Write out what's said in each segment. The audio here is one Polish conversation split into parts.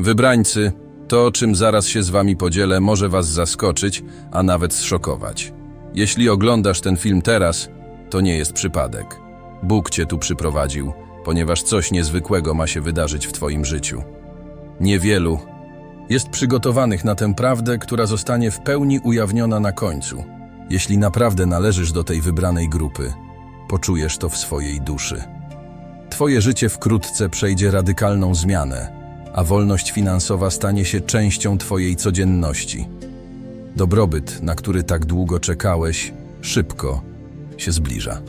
Wybrańcy, to, czym zaraz się z wami podzielę, może was zaskoczyć, a nawet zszokować. Jeśli oglądasz ten film teraz, to nie jest przypadek. Bóg cię tu przyprowadził, ponieważ coś niezwykłego ma się wydarzyć w twoim życiu. Niewielu jest przygotowanych na tę prawdę, która zostanie w pełni ujawniona na końcu. Jeśli naprawdę należysz do tej wybranej grupy, poczujesz to w swojej duszy. Twoje życie wkrótce przejdzie radykalną zmianę, a wolność finansowa stanie się częścią Twojej codzienności. Dobrobyt, na który tak długo czekałeś, szybko się zbliża.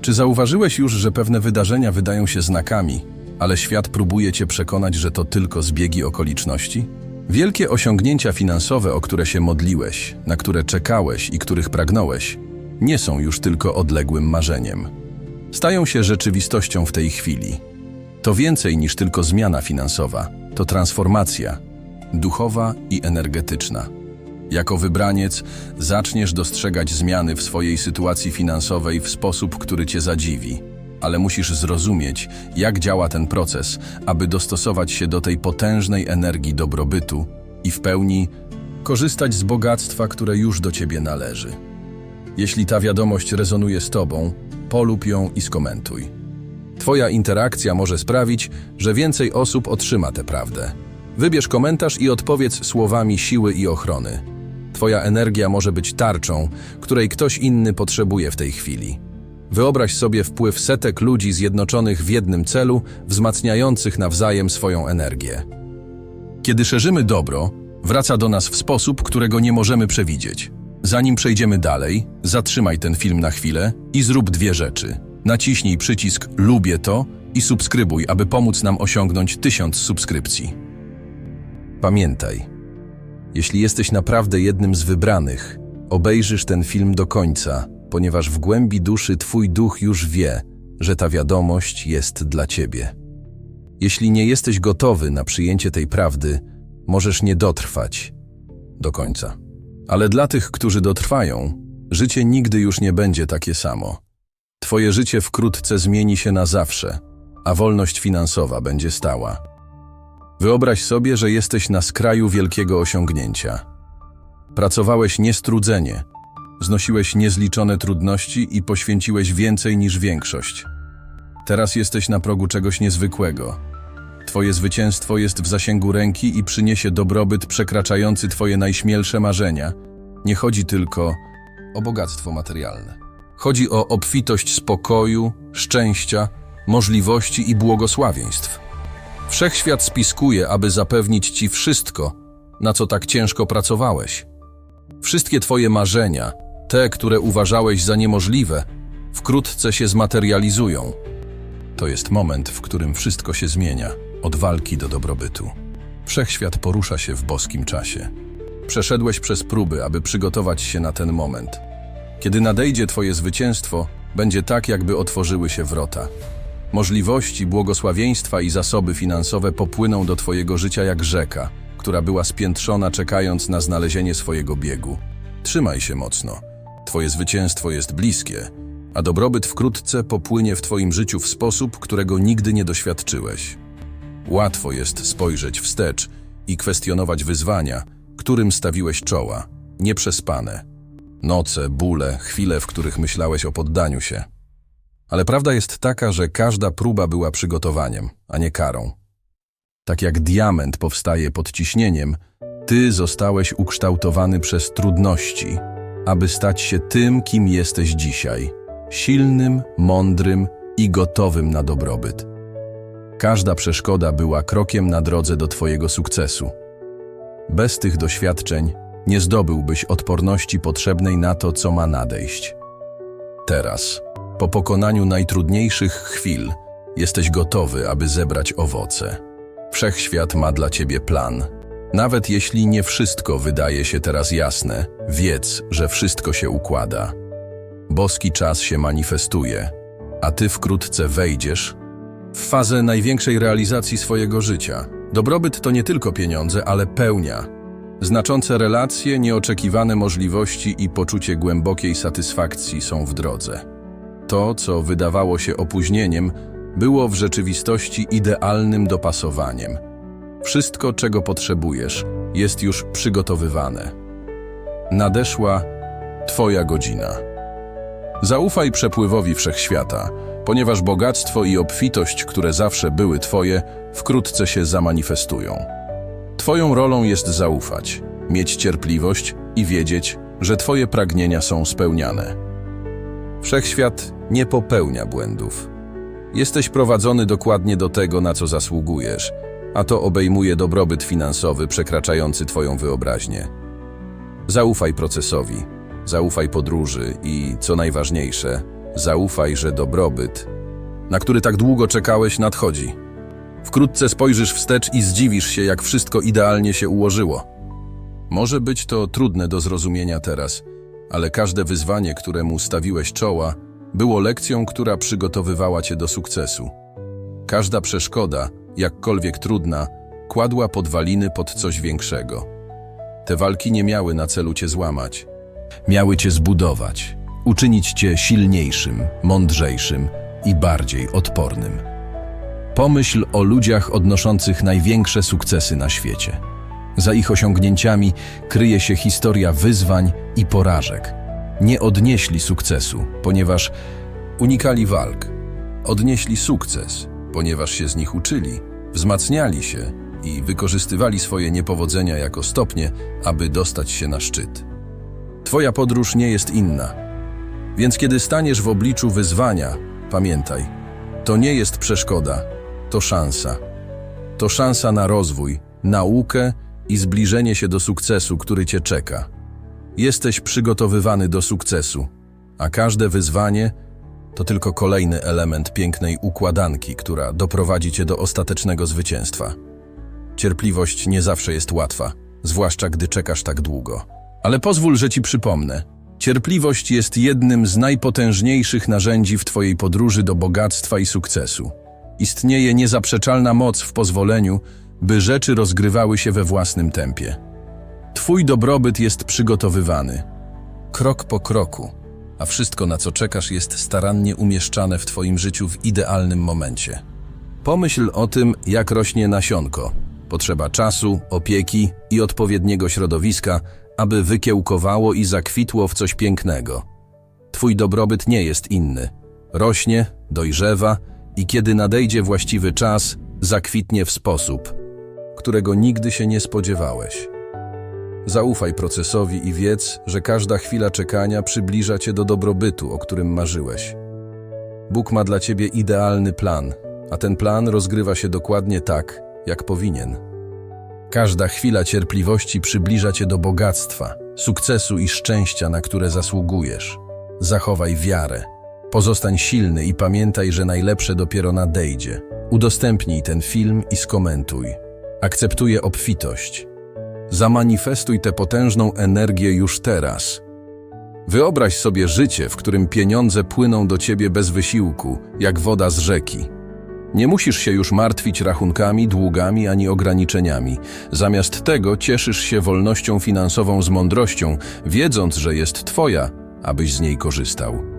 Czy zauważyłeś już, że pewne wydarzenia wydają się znakami, ale świat próbuje Cię przekonać, że to tylko zbiegi okoliczności? Wielkie osiągnięcia finansowe, o które się modliłeś, na które czekałeś i których pragnąłeś, nie są już tylko odległym marzeniem. Stają się rzeczywistością w tej chwili. To więcej niż tylko zmiana finansowa, to transformacja duchowa i energetyczna. Jako wybraniec zaczniesz dostrzegać zmiany w swojej sytuacji finansowej w sposób, który cię zadziwi, ale musisz zrozumieć, jak działa ten proces, aby dostosować się do tej potężnej energii dobrobytu i w pełni korzystać z bogactwa, które już do ciebie należy. Jeśli ta wiadomość rezonuje z tobą, polub ją i skomentuj. Twoja interakcja może sprawić, że więcej osób otrzyma tę prawdę. Wybierz komentarz i odpowiedz słowami siły i ochrony. Twoja energia może być tarczą, której ktoś inny potrzebuje w tej chwili. Wyobraź sobie wpływ setek ludzi zjednoczonych w jednym celu, wzmacniających nawzajem swoją energię. Kiedy szerzymy dobro, wraca do nas w sposób, którego nie możemy przewidzieć. Zanim przejdziemy dalej, zatrzymaj ten film na chwilę i zrób dwie rzeczy. Naciśnij przycisk Lubię to i subskrybuj, aby pomóc nam osiągnąć tysiąc subskrypcji. Pamiętaj, jeśli jesteś naprawdę jednym z wybranych, obejrzysz ten film do końca, ponieważ w głębi duszy Twój duch już wie, że ta wiadomość jest dla Ciebie. Jeśli nie jesteś gotowy na przyjęcie tej prawdy, możesz nie dotrwać do końca. Ale dla tych, którzy dotrwają, życie nigdy już nie będzie takie samo. Twoje życie wkrótce zmieni się na zawsze, a wolność finansowa będzie stała. Wyobraź sobie, że jesteś na skraju wielkiego osiągnięcia. Pracowałeś niestrudzenie, znosiłeś niezliczone trudności i poświęciłeś więcej niż większość. Teraz jesteś na progu czegoś niezwykłego. Twoje zwycięstwo jest w zasięgu ręki i przyniesie dobrobyt przekraczający Twoje najśmielsze marzenia. Nie chodzi tylko o bogactwo materialne. Chodzi o obfitość spokoju, szczęścia, możliwości i błogosławieństw. Wszechświat spiskuje, aby zapewnić Ci wszystko, na co tak ciężko pracowałeś. Wszystkie Twoje marzenia, te, które uważałeś za niemożliwe, wkrótce się zmaterializują. To jest moment, w którym wszystko się zmienia, od walki do dobrobytu. Wszechświat porusza się w boskim czasie. Przeszedłeś przez próby, aby przygotować się na ten moment. Kiedy nadejdzie Twoje zwycięstwo, będzie tak, jakby otworzyły się wrota. Możliwości, błogosławieństwa i zasoby finansowe popłyną do Twojego życia jak rzeka, która była spiętrzona czekając na znalezienie swojego biegu. Trzymaj się mocno. Twoje zwycięstwo jest bliskie, a dobrobyt wkrótce popłynie w Twoim życiu w sposób, którego nigdy nie doświadczyłeś. Łatwo jest spojrzeć wstecz i kwestionować wyzwania, którym stawiłeś czoła, nieprzespane. Noce, bóle, chwile, w których myślałeś o poddaniu się. Ale prawda jest taka, że każda próba była przygotowaniem, a nie karą. Tak jak diament powstaje pod ciśnieniem, ty zostałeś ukształtowany przez trudności, aby stać się tym, kim jesteś dzisiaj silnym, mądrym i gotowym na dobrobyt. Każda przeszkoda była krokiem na drodze do Twojego sukcesu. Bez tych doświadczeń nie zdobyłbyś odporności potrzebnej na to, co ma nadejść. Teraz, po pokonaniu najtrudniejszych chwil, jesteś gotowy, aby zebrać owoce. Wszechświat ma dla ciebie plan. Nawet jeśli nie wszystko wydaje się teraz jasne, wiedz, że wszystko się układa. Boski czas się manifestuje, a ty wkrótce wejdziesz w fazę największej realizacji swojego życia. Dobrobyt to nie tylko pieniądze, ale pełnia. Znaczące relacje, nieoczekiwane możliwości i poczucie głębokiej satysfakcji są w drodze. To, co wydawało się opóźnieniem, było w rzeczywistości idealnym dopasowaniem. Wszystko, czego potrzebujesz, jest już przygotowywane. Nadeszła Twoja godzina. Zaufaj przepływowi wszechświata, ponieważ bogactwo i obfitość, które zawsze były Twoje, wkrótce się zamanifestują. Twoją rolą jest zaufać, mieć cierpliwość i wiedzieć, że Twoje pragnienia są spełniane. Wszechświat nie popełnia błędów. Jesteś prowadzony dokładnie do tego, na co zasługujesz, a to obejmuje dobrobyt finansowy przekraczający Twoją wyobraźnię. Zaufaj procesowi, zaufaj podróży i, co najważniejsze, zaufaj, że dobrobyt, na który tak długo czekałeś, nadchodzi. Wkrótce spojrzysz wstecz i zdziwisz się, jak wszystko idealnie się ułożyło. Może być to trudne do zrozumienia teraz, ale każde wyzwanie, któremu stawiłeś czoła, było lekcją, która przygotowywała cię do sukcesu. Każda przeszkoda, jakkolwiek trudna, kładła podwaliny pod coś większego. Te walki nie miały na celu cię złamać. Miały cię zbudować, uczynić cię silniejszym, mądrzejszym i bardziej odpornym. Pomyśl o ludziach odnoszących największe sukcesy na świecie. Za ich osiągnięciami kryje się historia wyzwań i porażek. Nie odnieśli sukcesu, ponieważ unikali walk. Odnieśli sukces, ponieważ się z nich uczyli, wzmacniali się i wykorzystywali swoje niepowodzenia jako stopnie, aby dostać się na szczyt. Twoja podróż nie jest inna. Więc kiedy staniesz w obliczu wyzwania, pamiętaj, to nie jest przeszkoda, to szansa. To szansa na rozwój, naukę i zbliżenie się do sukcesu, który cię czeka. Jesteś przygotowywany do sukcesu, a każde wyzwanie to tylko kolejny element pięknej układanki, która doprowadzi cię do ostatecznego zwycięstwa. Cierpliwość nie zawsze jest łatwa, zwłaszcza gdy czekasz tak długo. Ale pozwól, że ci przypomnę. Cierpliwość jest jednym z najpotężniejszych narzędzi w Twojej podróży do bogactwa i sukcesu. Istnieje niezaprzeczalna moc w pozwoleniu, by rzeczy rozgrywały się we własnym tempie. Twój dobrobyt jest przygotowywany, krok po kroku, a wszystko, na co czekasz, jest starannie umieszczane w Twoim życiu w idealnym momencie. Pomyśl o tym, jak rośnie nasionko. Potrzeba czasu, opieki i odpowiedniego środowiska, aby wykiełkowało i zakwitło w coś pięknego. Twój dobrobyt nie jest inny. Rośnie, dojrzewa i kiedy nadejdzie właściwy czas, zakwitnie w sposób, którego nigdy się nie spodziewałeś. Zaufaj procesowi i wiedz, że każda chwila czekania przybliża cię do dobrobytu, o którym marzyłeś. Bóg ma dla ciebie idealny plan, a ten plan rozgrywa się dokładnie tak, jak powinien. Każda chwila cierpliwości przybliża cię do bogactwa, sukcesu i szczęścia, na które zasługujesz. Zachowaj wiarę. Pozostań silny i pamiętaj, że najlepsze dopiero nadejdzie. Udostępnij ten film i skomentuj. Akceptuję obfitość. Zamanifestuj tę potężną energię już teraz. Wyobraź sobie życie, w którym pieniądze płyną do ciebie bez wysiłku, jak woda z rzeki. Nie musisz się już martwić rachunkami, długami ani ograniczeniami. Zamiast tego cieszysz się wolnością finansową z mądrością, wiedząc, że jest Twoja, abyś z niej korzystał.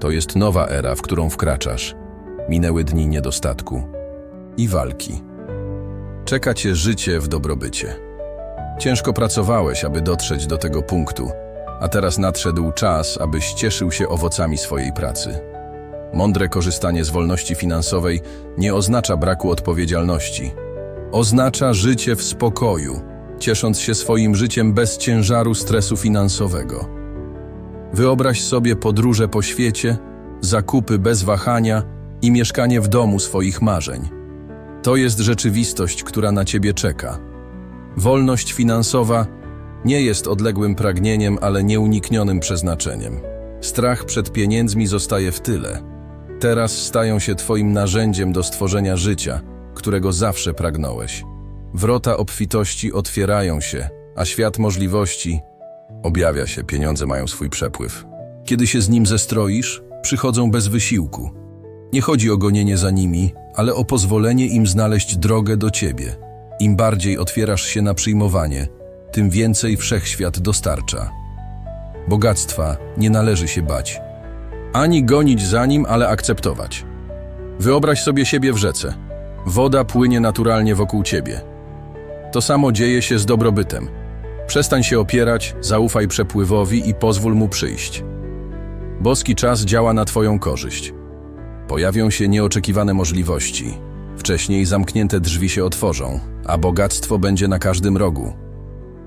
To jest nowa era, w którą wkraczasz. Minęły dni niedostatku i walki. Czeka Cię życie w dobrobycie. Ciężko pracowałeś, aby dotrzeć do tego punktu, a teraz nadszedł czas, abyś cieszył się owocami swojej pracy. Mądre korzystanie z wolności finansowej nie oznacza braku odpowiedzialności. Oznacza życie w spokoju, ciesząc się swoim życiem bez ciężaru stresu finansowego. Wyobraź sobie podróże po świecie, zakupy bez wahania i mieszkanie w domu swoich marzeń. To jest rzeczywistość, która na ciebie czeka. Wolność finansowa nie jest odległym pragnieniem, ale nieuniknionym przeznaczeniem. Strach przed pieniędzmi zostaje w tyle. Teraz stają się Twoim narzędziem do stworzenia życia, którego zawsze pragnąłeś. Wrota obfitości otwierają się, a świat możliwości objawia się, pieniądze mają swój przepływ. Kiedy się z nim zestroisz, przychodzą bez wysiłku. Nie chodzi o gonienie za nimi, ale o pozwolenie im znaleźć drogę do Ciebie. Im bardziej otwierasz się na przyjmowanie, tym więcej wszechświat dostarcza. Bogactwa nie należy się bać. Ani gonić za nim, ale akceptować. Wyobraź sobie siebie w rzece. Woda płynie naturalnie wokół ciebie. To samo dzieje się z dobrobytem. Przestań się opierać, zaufaj przepływowi i pozwól mu przyjść. Boski czas działa na Twoją korzyść. Pojawią się nieoczekiwane możliwości. Wcześniej zamknięte drzwi się otworzą, a bogactwo będzie na każdym rogu.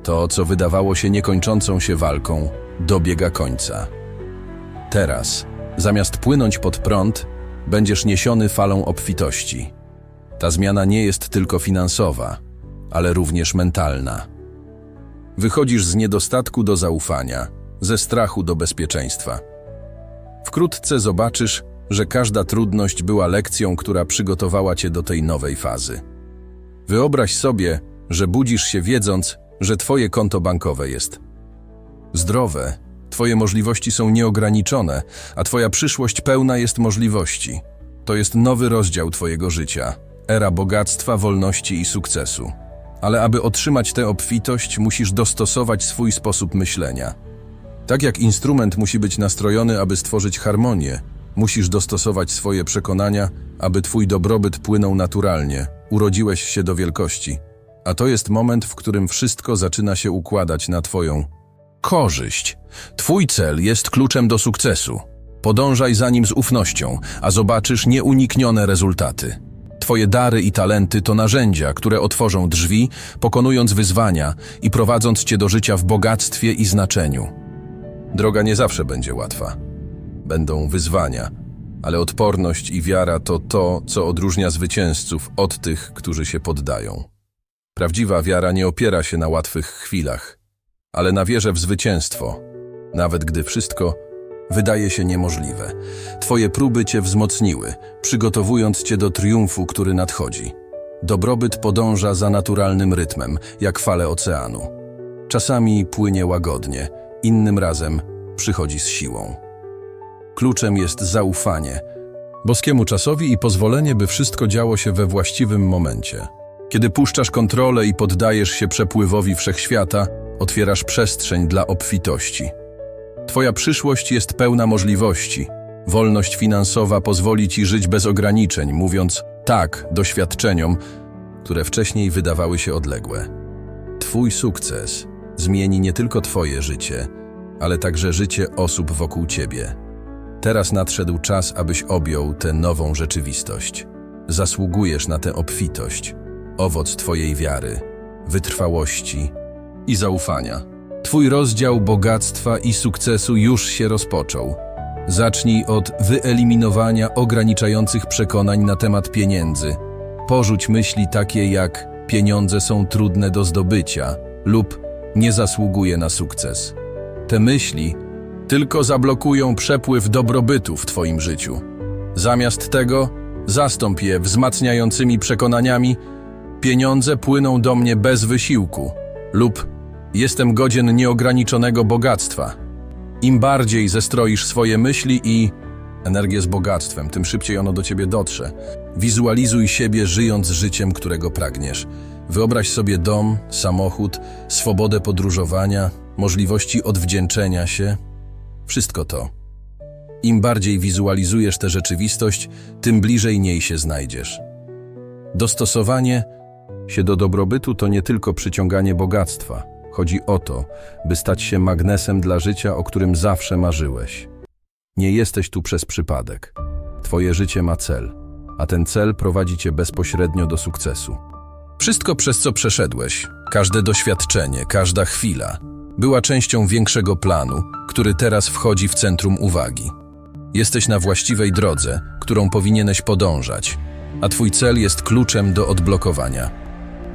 To, co wydawało się niekończącą się walką, dobiega końca. Teraz, zamiast płynąć pod prąd, będziesz niesiony falą obfitości. Ta zmiana nie jest tylko finansowa, ale również mentalna. Wychodzisz z niedostatku do zaufania, ze strachu do bezpieczeństwa. Wkrótce zobaczysz, że każda trudność była lekcją, która przygotowała cię do tej nowej fazy. Wyobraź sobie, że budzisz się wiedząc, że twoje konto bankowe jest zdrowe, twoje możliwości są nieograniczone, a twoja przyszłość pełna jest możliwości. To jest nowy rozdział twojego życia, era bogactwa, wolności i sukcesu. Ale aby otrzymać tę obfitość, musisz dostosować swój sposób myślenia. Tak jak instrument musi być nastrojony, aby stworzyć harmonię, musisz dostosować swoje przekonania, aby twój dobrobyt płynął naturalnie. Urodziłeś się do wielkości. A to jest moment, w którym wszystko zaczyna się układać na twoją korzyść. Twój cel jest kluczem do sukcesu. Podążaj za nim z ufnością, a zobaczysz nieuniknione rezultaty. Twoje dary i talenty to narzędzia, które otworzą drzwi, pokonując wyzwania i prowadząc cię do życia w bogactwie i znaczeniu. Droga nie zawsze będzie łatwa. Będą wyzwania, ale odporność i wiara to to, co odróżnia zwycięzców od tych, którzy się poddają. Prawdziwa wiara nie opiera się na łatwych chwilach, ale na wierze w zwycięstwo, nawet gdy wszystko wydaje się niemożliwe. Twoje próby cię wzmocniły, przygotowując cię do triumfu, który nadchodzi. Dobrobyt podąża za naturalnym rytmem, jak fale oceanu. Czasami płynie łagodnie, innym razem przychodzi z siłą. Kluczem jest zaufanie, boskiemu czasowi i pozwolenie, by wszystko działo się we właściwym momencie. Kiedy puszczasz kontrolę i poddajesz się przepływowi wszechświata, otwierasz przestrzeń dla obfitości. Twoja przyszłość jest pełna możliwości. Wolność finansowa pozwoli ci żyć bez ograniczeń, mówiąc tak doświadczeniom, które wcześniej wydawały się odległe. Twój sukces zmieni nie tylko Twoje życie, ale także życie osób wokół Ciebie. Teraz nadszedł czas, abyś objął tę nową rzeczywistość. Zasługujesz na tę obfitość, owoc Twojej wiary, wytrwałości i zaufania. Twój rozdział bogactwa i sukcesu już się rozpoczął. Zacznij od wyeliminowania ograniczających przekonań na temat pieniędzy. Porzuć myśli takie jak pieniądze są trudne do zdobycia lub nie zasługuje na sukces. Te myśli tylko zablokują przepływ dobrobytu w Twoim życiu. Zamiast tego zastąp je wzmacniającymi przekonaniami pieniądze płyną do mnie bez wysiłku lub jestem godzien nieograniczonego bogactwa. Im bardziej zestroisz swoje myśli i energię z bogactwem, tym szybciej ono do ciebie dotrze. Wizualizuj siebie żyjąc życiem, którego pragniesz. Wyobraź sobie dom, samochód, swobodę podróżowania, możliwości odwdzięczenia się. Wszystko to. Im bardziej wizualizujesz tę rzeczywistość, tym bliżej niej się znajdziesz. Dostosowanie się do dobrobytu to nie tylko przyciąganie bogactwa. Chodzi o to, by stać się magnesem dla życia, o którym zawsze marzyłeś. Nie jesteś tu przez przypadek. Twoje życie ma cel, a ten cel prowadzi cię bezpośrednio do sukcesu. Wszystko, przez co przeszedłeś, każde doświadczenie, każda chwila, była częścią większego planu, który teraz wchodzi w centrum uwagi. Jesteś na właściwej drodze, którą powinieneś podążać, a twój cel jest kluczem do odblokowania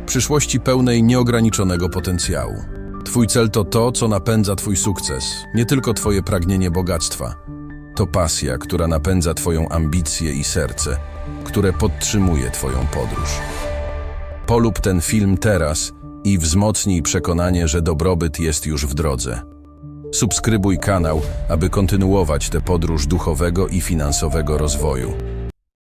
przyszłości pełnej nieograniczonego potencjału. Twój cel to to, co napędza Twój sukces, nie tylko Twoje pragnienie bogactwa. To pasja, która napędza Twoją ambicję i serce, które podtrzymuje Twoją podróż. Polub ten film teraz i wzmocnij przekonanie, że dobrobyt jest już w drodze. Subskrybuj kanał, aby kontynuować tę podróż duchowego i finansowego rozwoju.